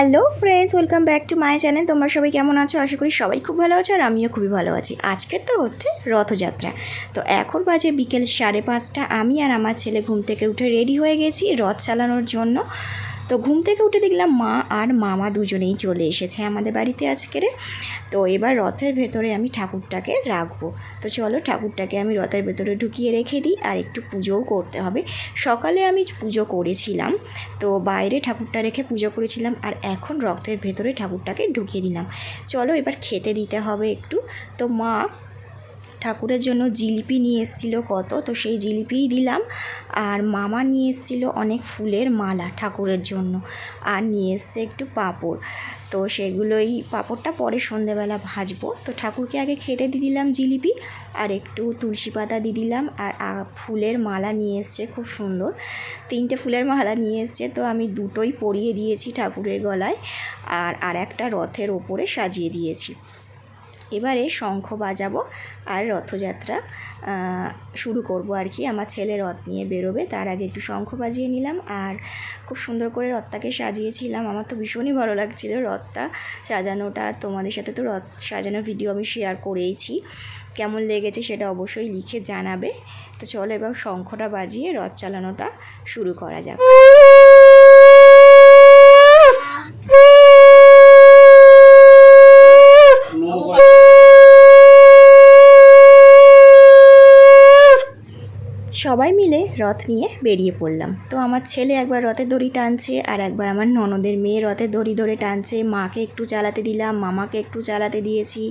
Hello friends, welcome back to my channel. তোমরা সবাই কেমন আছো? আশা করি সবাই খুব ভালো আছো আর আমিও খুবই ভালো আছি। আজকে তো হচ্ছে রথযাত্রা। তো এখন বাজে বিকেল সাড়ে পাঁচটা। আমি আর আমার ছেলে ঘুম থেকে উঠে রেডি হয়ে গেছি রথ চালানোর জন্য। তো ঘুম থেকে উঠে দেখলাম মা আর মামা দুজনেই চলে এসেছে আমাদের বাড়িতে আজকেরে তো এবার রথের ভেতরে আমি ঠাকুরটাকে রাখব। তো চলো ঠাকুরটাকে আমি রথের ভেতরে ঢুকিয়ে রেখে দিই আর একটু পুজোও করতে হবে। সকালে আমি পুজো করেছিলাম, তো বাইরে ঠাকুরটা রেখে পুজো করেছিলাম আর এখন রথের ভেতরে ঠাকুরটাকে ঢুকিয়ে দিলাম। চলো এবার খেতে দিতে হবে একটু। তো মা ঠাকুরের জন্য জিলিপি নিয়ে এসেছিল কত, তো সেই জিলিপিই দিলাম। আর মামা নিয়ে এসেছিল অনেক ফুলের মালা ঠাকুরের জন্য। আর নিয়ে এসছে একটু পাঁপড়। তো সেগুলোই পাঁপড়টা পরে সন্ধেবেলা ভাজবো। তো ঠাকুরকে আগে খেতে দিয়ে দিলাম জিলিপি, আর একটু তুলসী পাতা দিয়ে দিলাম। আর ফুলের মালা নিয়ে এসছে, খুব সুন্দর। তিনটে ফুলের মালা নিয়ে এসছে, তো আমি দুটোই পরিয়ে দিয়েছি ঠাকুরের গলায়। আর আর একটা রথের ওপরে সাজিয়ে দিয়েছি। এবারে শঙ্খ বাজাবো আর রথযাত্রা শুরু করব আর কি। আমার ছেলে রথ নিয়ে বেরোবে, তার আগে একটু শঙ্খ বাজিয়ে নিলাম আর খুব সুন্দর করে রথটাকে সাজিয়েছিলাম। আমার তো ভীষণই ভালো লাগছিল রথটা সাজানোটা। তোমাদের সাথে তো রথ সাজানোর ভিডিও আমি শেয়ার করেইছি। কেমন লেগেছে সেটা অবশ্যই লিখে জানাবে। তো চলো এবার শঙ্খটা বাজিয়ে রথ চালানোটা শুরু করা যাক। সবাই মিলে রথ নিয়ে বেরিয়ে পড়লাম। তো আমার ছেলে একবার রথের দড়ি টানছে আর একবার আমার ননদের মেয়ে রথের দড়ি ধরে টানছে। মাকে একটু চালাতে দিলাম, মামাকে একটু চালাতে দিয়েছি,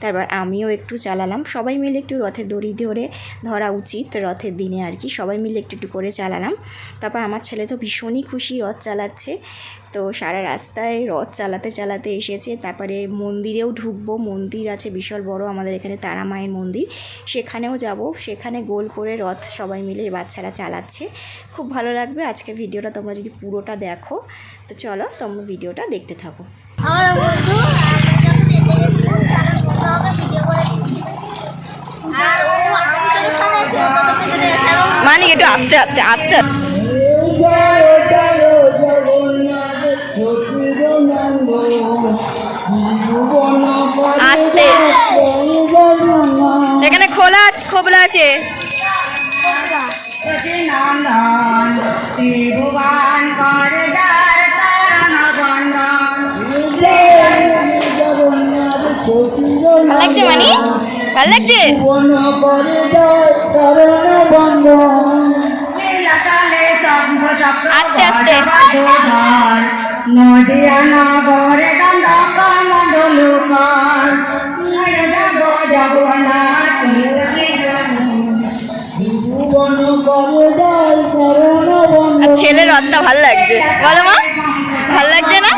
তারপর আমিও একটু চালালাম সবাই মিলে একটু রথের দড়ি ধরে ধরা উচিত, রথের দিনে আর কি। সবাই মিলে একটু একটু করে চালালাম তারপর আমার ছেলে তো ভীষণই খুশি রথ চালাচ্ছে। তো সারা রাস্তায় রথ চালাতে চালাতে এসেছে। তারপরে মন্দিরেও ঢুকবো। মন্দির আছে বিশাল বড়, আমাদের এখানে তারা মায়ের মন্দির। সেখানেও যাব। সেখানে গোল করে রথ সবাই মিলে বাচ্চারা চালাচ্ছে। খুব ভালো লাগবে। আজকে ভিডিওটা তোমরা যদি পুরোটা দেখো তো চলো তোমরা ভিডিওটা দেখতে থাকো। আমার বন্ধু মানে একটু আস্তে আস্তে আস্তে। আস্তে। এখানে খোলা খোবলা আছে। খোবলা আছে ভালো লাগছে মানে? ভালো লাগছে? আস্তে আস্তে। নদিয়া নগরে করে যায় শরণ বন্ধ ছেলের রত্না ভালো লাগছে। বলো মা ভালো লাগছে না?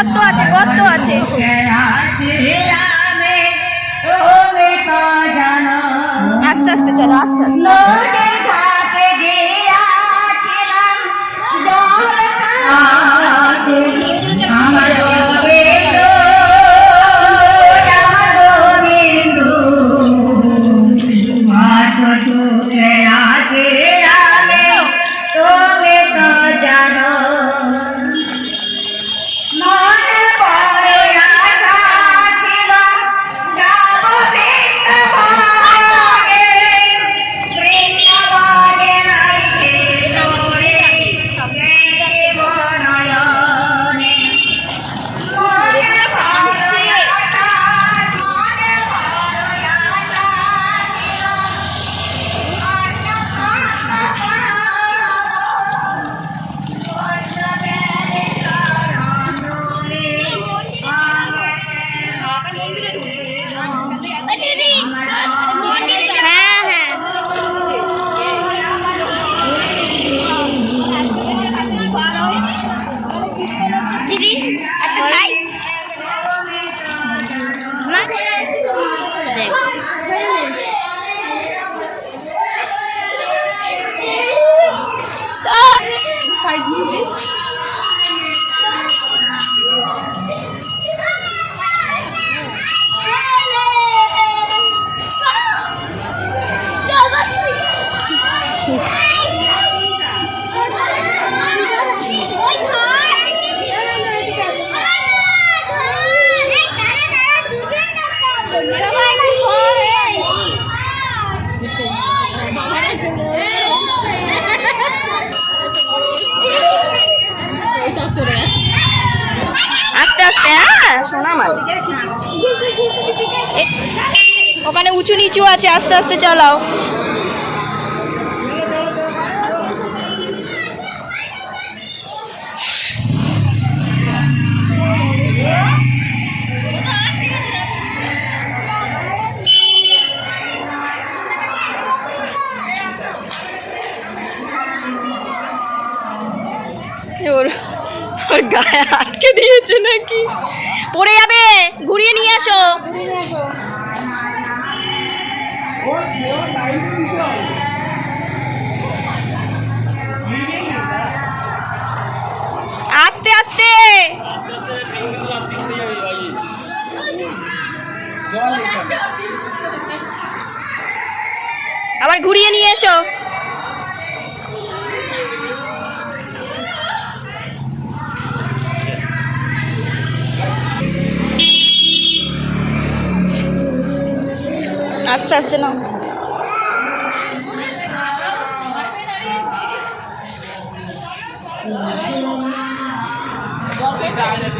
গর্ত আছে গর্ত আছে। আছে আস্তে আস্তে চলো আস্তে আস্তে। ওখানে উঁচু নিচু আছে আস্তে আস্তে চালাও। ওর গায়ে আটকে দিয়েছে নাকি? পড়ে যাবে ঘুরিয়ে নিয়ে আসো। আস্তে আস্তে। আবার ঘুরিয়ে নিয়ে এসো। আস্তে আস্তে নাও। হ্যাঁ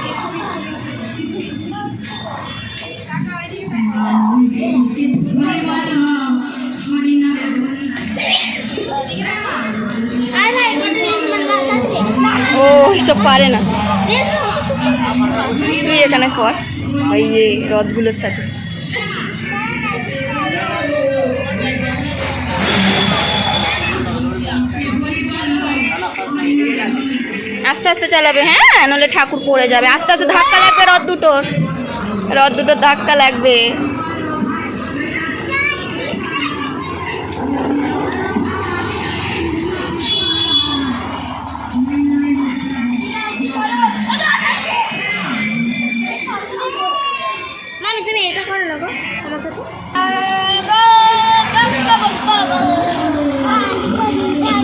ও, এসব পারে না। তুই এখানে কর। ওই রথগুলোর সাথে। আস্তে আস্তে চালাবে হ্যাঁ? নাহলে ঠাকুর পড়ে যাবে। আস্তে আস্তে ধাক্কা লাগবে রথ দুটোর। রথ দুটোর ধাক্কা লাগবে।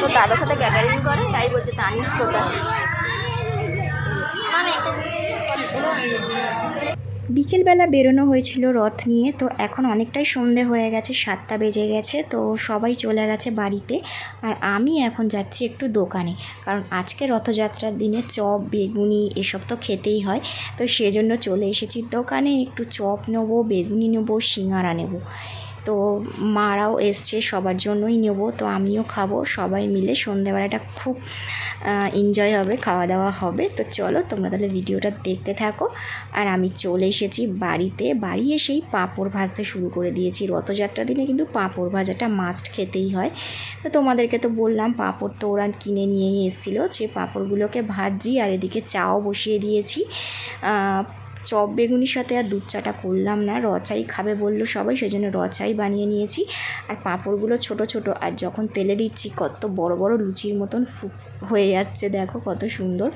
তো দাদার সাথে গ্যাদারিং করে তাই বলছে তানিস কোথায় বিকেলবেলা বেরোনো হয়েছিল রথ নিয়ে তো এখন অনেকটাই সন্ধে হয়ে গেছে সাতটা বেজে গেছে তো সবাই চলে গেছে বাড়িতে। আর আমি এখন যাচ্ছি একটু দোকানে কারণ আজকে রথযাত্রার দিনে চপ বেগুনি এসব তো খেতেই হয় তো সেজন্য চলে এসেছি দোকানে একটু চপ নেব বেগুনি নেব সিঙ্গারা নেব। তো মারাও এসছে, সবার জন্যই নেব। তো আমিও খাব, সবাই মিলে। সন্ধেবেলাটা খুব এনজয় হবে খাওয়া দাওয়া হবে। তো চলো, তোমরা তাহলে ভিডিওটা দেখতে থাকো। আর আমি চলে এসেছি বাড়িতে। বাড়ি এসেই পাঁপড় ভাজতে শুরু করে দিয়েছি। রথযাত্রার দিনে কিন্তু পাঁপড় ভাজাটা মাস্ট খেতেই হয়। তো তোমাদেরকে তো বললাম, পাঁপড় তো ওরা কিনে নিয়েই এসেছিল। সে পাঁপড়গুলোকে ভাজি আর এদিকে চাও বসিয়ে দিয়েছি। চপ বেগুনির সাথে আর দুধ চাটা করলাম না। রচাই খাবে বলল সবাই, সেজন্য রচাই বানিয়ে নিয়েছি। আর পাঁপড়গুলো ছোট ছোট, আর যখন তেলে দিচ্ছি কত বড় বড় লুচির মতন হয়ে যাচ্ছে দেখো কত সুন্দর।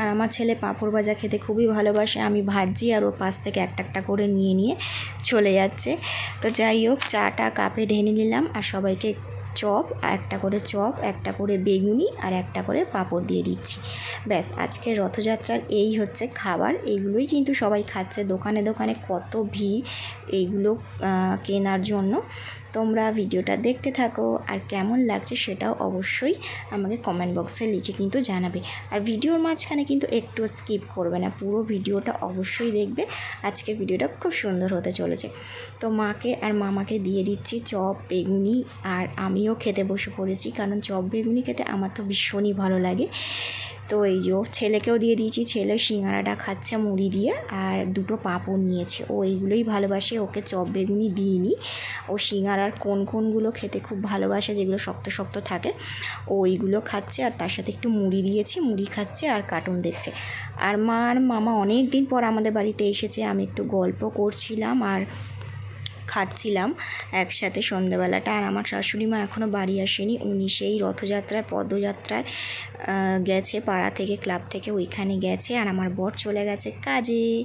আর আমার ছেলে পাঁপড় ভাজা খেতে খুবই ভালোবাসে। আমি ভাজি আর ও পাশ থেকে একটা একটা করে নিয়ে নিয়ে চলে যাচ্ছে। তো যাই হোক, চাটা কাপে ঢেনে নিলাম আর সবাইকে চপ, একটা করে চপ, একটা করে বেগুনি আর একটা করে পাঁপড় দিয়ে দিচ্ছি। ব্যাস আজকে রথযাত্রার এই হচ্ছে খাবার। এইগুলোই কিন্তু সবাই খাচ্ছে। দোকানে দোকানে কত ভিড় এইগুলো কেনার জন্য। তোমরা ভিডিওটা দেখতে থাকো আর কেমন লাগছে সেটাও অবশ্যই আমাকে কমেন্ট বক্সে লিখে কিন্তু জানাবে। আর ভিডিওর মাঝখানে কিন্তু একটু স্কিপ করবে না, পুরো ভিডিওটা অবশ্যই দেখবে। আজকের ভিডিওটা খুব সুন্দর হতে চলেছে। তো মাকে আর মামাকে দিয়ে দিচ্ছি চপ, বেগুনি আর আমিও খেতে বসে পড়েছি, কারণ চপ, বেগুনি খেতে আমার তো ভীষণই ভালো লাগে। তো এই যে ছেলেকেও দিয়ে দিয়েছি, ছেলে সিঙ্গারাটা খাচ্ছে, মুড়ি দিয়ে, আর দুটো পাঁপড় নিয়েছে। ও এইগুলোই ভালোবাসে, ওকে চপ বেগুনি দিইনি। ও সিঙ্গারার কোন কোনগুলো খেতে খুব ভালোবাসে, যেগুলো শক্ত শক্ত থাকে, ও ওইগুলো খাচ্ছে, আর তার সাথে একটু মুড়ি দিয়েছি, মুড়ি খাচ্ছে, আর কার্টুন দেখছে। আর মা আর মামা অনেক দিন পর আমাদের বাড়িতে এসেছে, আমি একটু গল্প করছিলাম, আর খাচ্ছিলাম একসাথে সন্ধ্যাবেলাটা। আর আমার শাশুড়ি মা এখনও বাড়ি আসেনি। উনি সেই রথযাত্রার পদযাত্রায় গেছে পাড়া থেকে, ক্লাব থেকে, ওইখানে গেছে। আর আমার বর চলে গেছে কাজে।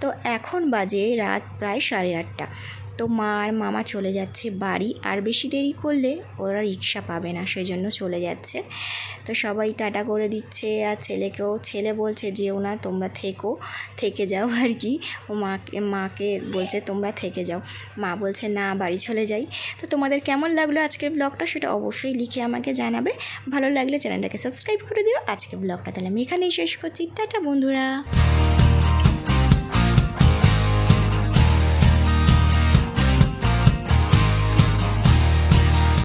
তো এখন বাজে রাত প্রায় সাড়ে আটটা। তো মা আর মামা চলে যাচ্ছে বাড়ি, আর বেশি দেরি করলে ওরা রিক্সা পাবে না সেই জন্য চলে যাচ্ছে। তো সবাই টাটা করে দিচ্ছে, আর ছেলেকেও, ছেলে বলছে, যেও না, তোমরা থেকো, থেকে যাও আর কি। ও মাকে মাকে বলছে, তোমরা থেকে যাও। মা বলছে, না, বাড়ি চলে যাই। তো তোমাদের কেমন লাগল আজকের ব্লগটা সেটা অবশ্যই লিখে আমাকে জানাবে। ভালো লাগলে চ্যানেলটাকে সাবস্ক্রাইব করে দিও। আজকের ব্লগটা তাহলে আমি এখানেই শেষ করছি। টাটা বন্ধুরা।